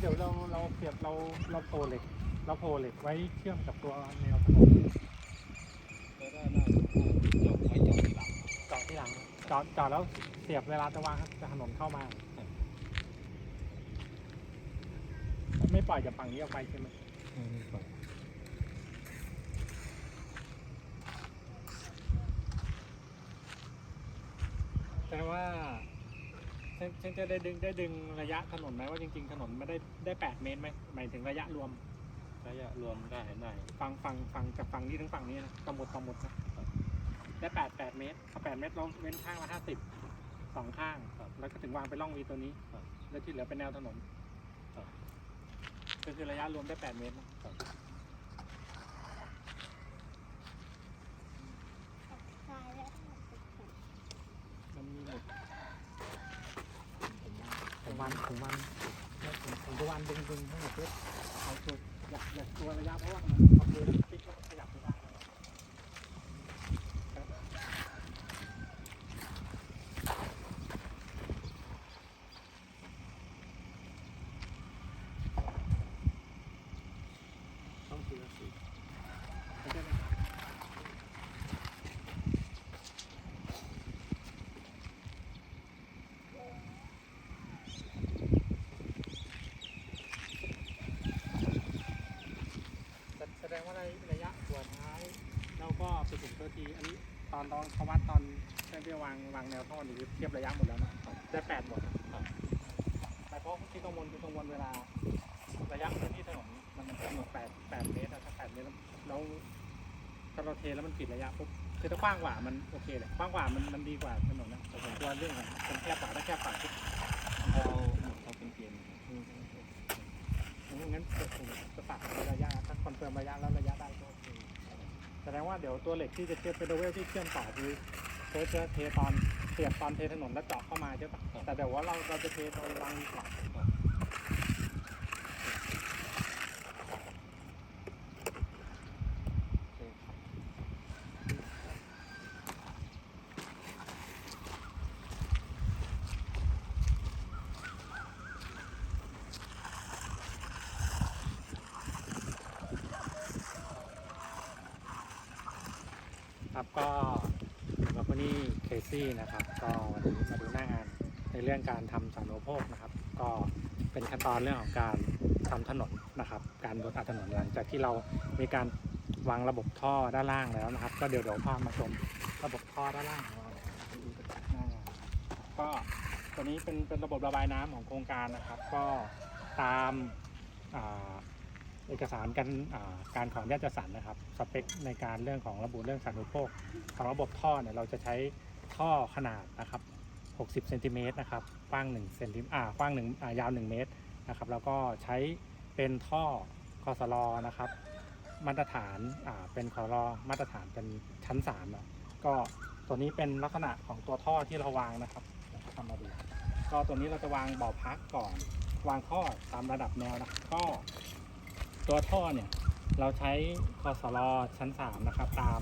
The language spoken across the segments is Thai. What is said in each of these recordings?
เดี๋ยวเราเราเสียบเราเราโพเหล็ก เราโพเหล็กไว้เชื่อมกับตัวแนวถนนแล้วก็น่าจะไว้จอดที่หลังจอดที่หลังจอดจอดแล้วเสียบเวลาจะวางจะถนนเข้ามา ไม่ปล่อยจากฝั่งนี้ออกไปใช่ไหมแต่ว่า ฉันฉันจะได้ดึงได้ดึงระยะถนนไหมว่าจริง ๆ ถนนไม่ได้ได้แปดเมตรไหมหมายถึงระยะรวม ระยะรวมได้ได้ฝั่งฝั่งฝั่งจากฝั่งนี้ถึงฝั่งนี้นะตำบดตำบดนะได้แปดแปดเมตรเอาแปดเมตรเราเว้นข้างละห้าสิบสองข้างแล้วก็ถึงวางไปร่องวีตัวนี้แล้วที่เหลือเป็นแนวถนนก็คือระยะรวมได้แปดเมตรนะ ทรายและ มันมีหมดถึงวันถึงวันถึงวัน ดึงดึงให้หมดเพื่อเอาตัวอยากอยากตัวระยะเพราะว่ามันพอเดินพลิกแล้วขยับไม่ได้ ต้องทีละสีเข้าใจไหมแสแสดงว่าในระยะหัวท้ายเราก็ไปถึงตัวที อัน นี้ตอนตอนเขาวัดตอนเส้นที่วางวางแนวท่อนี่เทียบระยะหมดแล้วนะได้แปดหมดนะแต่เพราะที่กังวลคือกังวลเวลา ระยะพื้นที่ถนนมันกำหนดแปดแปดเมตรอะถ้าแปดเมตรแล้วถ้าเราเทแล้วมันปิดระยะปุ๊บคือถ้ากว้างกว่ามันโอเคแหละกว้างกว่ามันมันดีกว่าถนนนะแต่ผมกลัวเรื่องของคนแคบกว่าถ้าแคบกว่าปุ๊บเราเราเป็นเกณฑ์อืมงั้นผมจะฝากระยะถ้าคอนเฟิร์มระยะแล้วระยะได้ก็โอเค แสดงว่าเดี๋ยวตัวเหล็กที่จะเชื่อมเป็นเวลที่เชื่อมต่อคือเทสเทตอนเสียบตอนเทถนนแล้วเจาะเข้ามาใช่ปะแต่เดี๋ยวว่าเราเราจะเทตอนวางก่อน ครับก็สำหรับวันนี้เคซี่นะครับ ก็วันนี้มาดูหน้างานในเรื่องการทำสาธารณูปโภคนะครับ ก็เป็นขั้นตอนเรื่องของการทำถนนนะครับ การบดอัดถนนหลังจากที่เรามีการวางระบบท่อด้านล่างแล้วนะครับ ก็เดี๋ยวเดี๋ยวพามาชมระบบท่อด้านล่างของเราดูจากหน้างานก็ตัวนี้เป็นเป็นระบบระบายน้ำของโครงการนะครับ ก็ตามอ่า เอกสารการการขออนุญาตจัดสรรนะครับสเปคในการเรื่องของระบุเรื่องสารณูปโภคของระบบท่อเนี่ยเราจะใช้ท่อขนาดนะครับ 60เซนติเมตรนะครับกว้าง1เซนติอ่ากว้าง1อ่ายาว 1 เมตรนะครับแล้วก็ใช้เป็นท่อคอสลอนะครับ มาตรฐานอ่าเป็นคอสลอมาตรฐานเป็นชั้น3นะก็ตัวนี้เป็นลักษณะของตัวท่อที่เราวางนะครับทำมาดูก็ตัวนี้เราจะวางบ่อพักก่อน วางท่อตามระดับแนวนะก็ ตัวท่อเนี่ยเราใช้คอสลอชั้น 3 นะครับ ตาม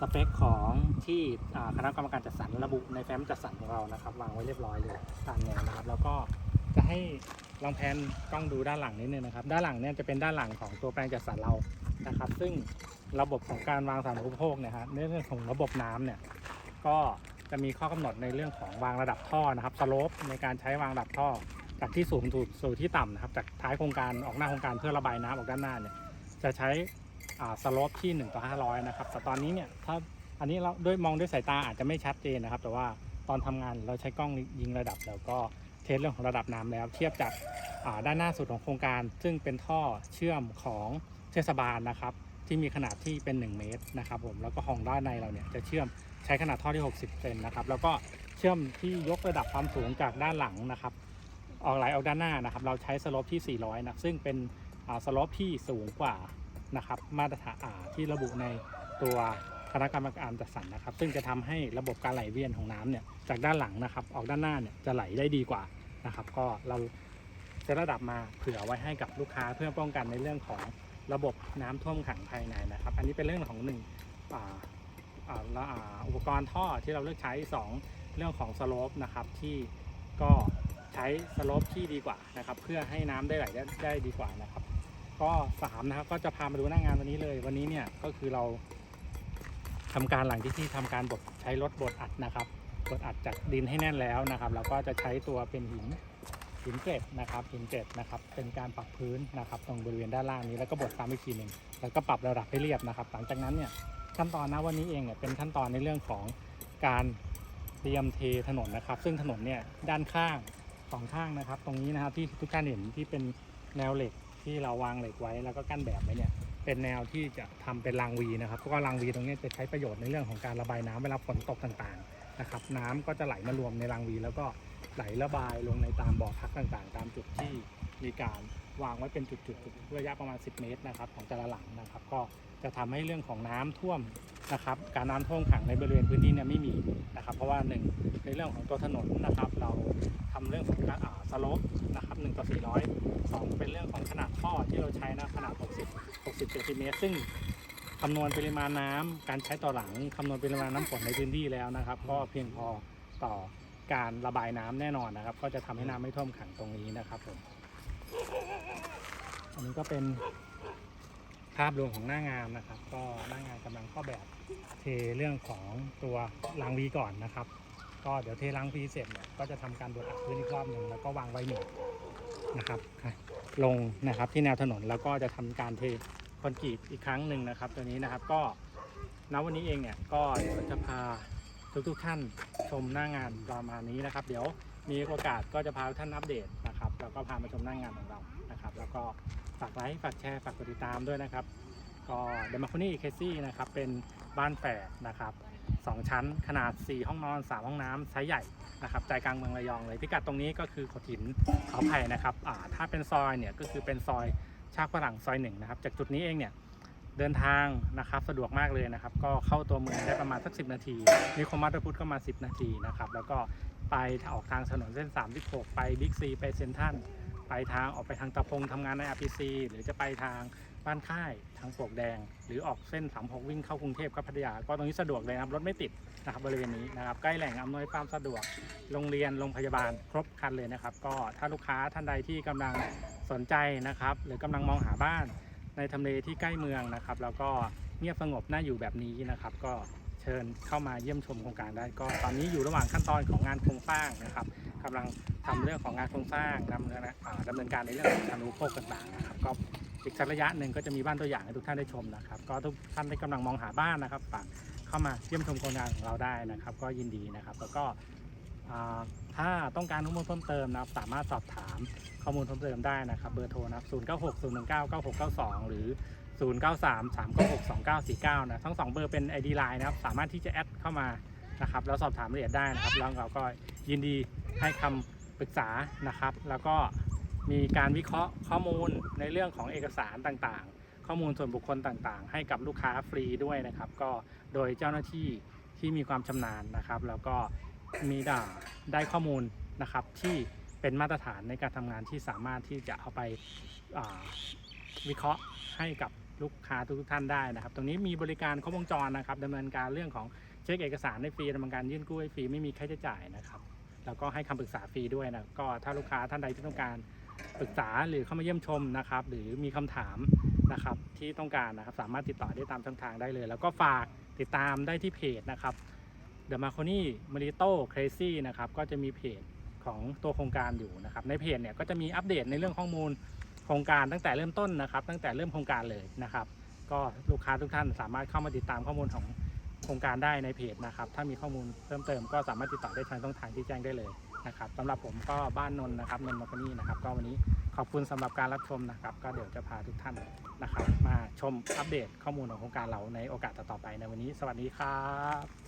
สเปคของที่คณะกรรมการจัดสรรระบุในแฟ้มจัดสรรของเรานะครับ วางไว้เรียบร้อยเลยตามแนวนะครับ แล้วก็จะให้ลองแพนกล้องดูด้านหลังนิดนึงนะครับ ด้านหลังเนี่ยจะเป็นด้านหลังของตัวแปลงจัดสรรเรานะครับ ซึ่งระบบของการวางสารณูปโภคเนี่ยฮะในเรื่องของระบบน้ำเนี่ยก็จะมีข้อกำหนดในเรื่องของวางระดับท่อนะครับสโลปในการใช้วางระดับท่อ จากที่สูงถูสู่ที่ต่ำนะครับ จากท้ายโครงการออกหน้าโครงการเพื่อระบายน้ำออกด้านหน้าเนี่ยจะใช้สโลปที่1ต่อ500 นะครับ แต่ตอนนี้เนี่ยถ้าอันนี้เราด้วยมองด้วยสายตาอาจจะไม่ชัดเจนนะครับ แต่ว่าตอนทำงานเราใช้กล้องยิงระดับแล้วก็เทสเรื่องของระดับน้ำแล้ว เทียบจากาด้านหน้าสุดของโครงการ ซึ่งเป็นท่อเชื่อมของเทศบาลนะครับ ที่มีขนาดที่เป็น 1 เมตรนะครับผมแล้วก็ห้องด้านในเราเนี่ยจะเชื่อมใช้ขนาดท่อที่ 60เซนนะครับแล้วก็เชื่อมที่ยกระดับความสูงจากด้านหลังนะครับ ออกไหลออกด้านหน้านะครับ เราใช้สโลปที่ 400 นะซึ่งเป็นสโลปที่สูงกว่านะครับมาตรฐานที่ระบุในตัวคณะกรรมการจัดสรรนะครับ ซึ่งจะทำให้ระบบการไหลเวียนของน้ำเนี่ยจากด้านหลังนะครับ ออกด้านหน้าเนี่ยจะไหลได้ดีกว่านะครับ ก็เราจะระดับมาเผื่อไว้ให้กับลูกค้าเพื่อป้องกันในเรื่องของระบบน้ำท่วมขังภายในนะครับ อันนี้เป็นเรื่องของหนึ่งอุปกรณ์ท่อที่เราเลือกใช้สองเรื่องของสโลปนะครับที่ก็ ใช้สโลปที่ดีกว่านะครับ เพื่อให้น้ำได้ไหลได้ได้ดีกว่านะครับ ก็สามนะครับก็จะพามาดูหน้างานวันนี้เลย วันนี้เนี่ยก็คือเราทำการหลังที่ที่ทำการบดใช้รถบดอัดนะครับบดอัดจากดินให้แน่นแล้วนะครับเราก็จะใช้ตัวเป็นหินหินเกล็ดนะครับหินเกล็ดนะครับ เป็นการปรับพื้นนะครับ ตรงบริเวณด้านล่างนี้แล้วก็บดซ้ำอีกทีหนึ่งแล้วก็ปรับระดับให้เรียบนะครับ หลังจากนั้นเนี่ยขั้นตอนนะวันนี้เองเนี่ยเป็นขั้นตอนในเรื่องของการเตรียมเทถนนนะครับ ซึ่งถนนเนี่ยด้านข้าง สองข้างนะครับ ตรงนี้นะครับที่ทุกท่านเห็นที่เป็นแนวเหล็กที่เราวางเหล็กไว้แล้วก็กั้นแบบไว้เนี่ยเป็นแนวที่จะทำเป็นรางวีนะครับเพราะว่ารางวีตรงนี้จะใช้ประโยชน์ในเรื่องของการระบายน้ำเวลาฝนตกต่างๆนะครับ น้ำก็จะไหลมารวมในรางวี แล้วก็ไหลระบายลงในตามบ่อพักต่างๆ ตามจุดที่มีการ วางไว้เป็นจุดๆระยะประมาณ 10 เมตรนะครับของแต่ละหลังนะครับ ก็จะทำให้เรื่องของน้ำท่วมนะครับ การน้ำท่วมขังในบริเวณพื้นที่เนี่ยไม่มีนะครับ เพราะว่าหนึ่งในเรื่องของตัวถนนนะครับ เราทำเรื่องของการอ่าสโลปนะครับ1ต่อ400สองเป็นเรื่องของขนาดท่อที่เราใช้นะขนาด 60 60เซนติเมตรซึ่งคำนวณปริมาณน้ำการใช้ต่อหลังคำนวณปริมาณน้ำฝนในพื้นที่แล้วนะครับ ก็เพียงพอต่อการระบายน้ำแน่นอนนะครับ ก็จะทำให้น้ำไม่ท่วมขังตรงนี้นะครับผม อันนี้ก็เป็นภาพรวมของหน้างานนะครับ ก็หน้างานกำลังเข้าแบบเทเรื่องของตัวรางวีก่อนนะครับ ก็เดี๋ยวเทรางวีเสร็จเนี่ยก็จะทำการบดอัดพื้นอีกรอบหนึ่งแล้วก็วางไว้หนึ่งนะครับ ลงนะครับที่แนวถนนแล้วก็จะทำการเทคอนกรีตอีกครั้งหนึ่งนะครับ ตัวนี้นะครับก็ณวันนี้เองเนี่ยก็เดี๋ยวจะพาทุกทุกๆท่านชมหน้างานประมาณนี้นะครับ เดี๋ยวมีโอกาสก็จะพาทุกท่านอัปเดต นะครับแล้วก็พามาชมหน้างงานของเรานะครับ แล้วก็ฝากไลค์ฝากแชร์ฝากกดติดตามด้วยนะครับ ก็เดมาคุนี่เคซี่นะครับเป็นบ้านแฝดนะครับสองชั้นขนาด 4 ห้องนอน 3 ห้องน้ำไซส์ใหญ่นะครับใจกลางเมืองระยองเลยพิกัดตรงนี้ก็คือขดหินเขาไผ่นะครับถ้าเป็นซอยเนี่ยก็คือเป็นซอยชากฝรั่งซอยหนึ่งนะครับ จากจุดนี้เองเนี่ยเดินทางนะครับสะดวกมากเลยนะครับ ก็เข้าตัวเมืองได้ประมาณสัก 10 นาทีนิคมมัตพุทธก็มา 10 นาทีนะครับ แล้วก็ ไปออกทางถนนเส้น 36 ไปบิ๊กซีไปเซนทรัลไปทางออกไปทางตะพงทำงานใน RPC หรือจะไปทางบ้านค่ายทางปวกแดง หรือออกเส้น 36 วิ่งเข้ากรุงเทพกับพัทยา ก็ตรงนี้สะดวกเลยนะครับรถไม่ติดนะครับบริเวณนี้นะครับใกล้แหล่งอำนวยความสะดวกโรงเรียนโรงพยาบาลครบครันเลยนะครับ ก็ถ้าลูกค้าท่านใดที่กำลังสนใจนะครับ หรือกำลังมองหาบ้านในทำเลที่ใกล้เมืองนะครับ แล้วก็เงียบสงบน่าอยู่แบบนี้นะครับ ก็ ชิญเข้ามาเยี่ยมชมโครงการได้ ก็ตอนนี้อยู่ระหว่างขั้นตอนของงานโครงสร้างนะครับกำลังทำเรื่องของงานโครงสร้างดำเนินดำเนินการในเรื่องของการรู้โภคต่างๆนะครับก็อีกสักระยะหนึ่งก็จะมีบ้านตัวอย่างให้ทุกท่านได้ชมนะครับ ก็ทุกท่านที่กำลังมองหาบ้านนะครับฝากเข้ามาเยี่ยมชมโครงการของเราได้นะครับ ก็ยินดีนะครับ แล้วก็ถ้าต้องการข้อมูลเพิ่มเติมนะครับ สามารถสอบถามข้อมูลเพิ่มเติมได้นะครับ เบอร์โทรนะครับ 0 9 6 0 1 9 9 6 9 2 หรือ 0 9 3 3 9 6 2 9 4 9นะทั้ง 2 เบอร์เป็น ID Line นะครับ สามารถที่จะแอดเข้ามานะครับแล้วสอบถามรายละเอียดได้นะครับแล้วเราก็ยินดีให้คำปรึกษานะครับ แล้วก็มีการวิเคราะห์ข้อมูลในเรื่องของเอกสารต่างๆ ข้อมูลส่วนบุคคลต่างๆ ให้กับลูกค้าฟรีด้วยนะครับ ก็โดยเจ้าหน้าที่ที่มีความชำนาญนะครับ แล้วก็มีด่าได้ข้อมูลนะครับที่เป็นมาตรฐานในการทำงานที่สามารถที่จะเอาไป วิเคราะห์ให้กับลูกค้าทุกท่านได้นะครับ ตรงนี้มีบริการครบวงจรนะครับดำเนินการเรื่องของเช็คเอกสารให้ฟรีดำเนินการยื่นกู้ให้ฟรีไม่มีค่าใช้จ่ายนะครับ แล้วก็ให้คำปรึกษาฟรีด้วยนะก็ถ้าลูกค้าท่านใดที่ต้องการปรึกษาหรือเข้ามาเยี่ยมชมนะครับ หรือมีคำถามนะครับที่ต้องการนะครับสามารถติดต่อได้ตามช่องทางได้เลย แล้วก็ฝากติดตามได้ที่เพจนะครับ The m a r c o n i m a r i t o Crazy นะครับก็จะมีเพจของตัวโครงการอยู่นะครับในเพจเนี่ยก็จะมีอัปเดตในเรื่องข้อมูล โครงการตั้งแต่เริ่มต้นนะครับ ตั้งแต่เริ่มโครงการเลยนะครับ ก็ลูกค้าทุกท่านสามารถเข้ามาติดตามข้อมูลของโครงการได้ในเพจนะครับ ถ้ามีข้อมูลเพิ่มเติมก็สามารถติดต่อได้ทางช่องทางที่แจ้งได้เลยนะครับสำหรับผมก็บ้านนนนะครับนนท์มาคนี่นะครับ ก็วันนี้ขอบคุณสำหรับการรับชมนะครับ ก็เดี๋ยวจะพาทุกท่านนะครับ มาชมอัปเดตข้อมูลของโครงการเราในโอกาสต่อๆไปในวันนี้ สวัสดีครับ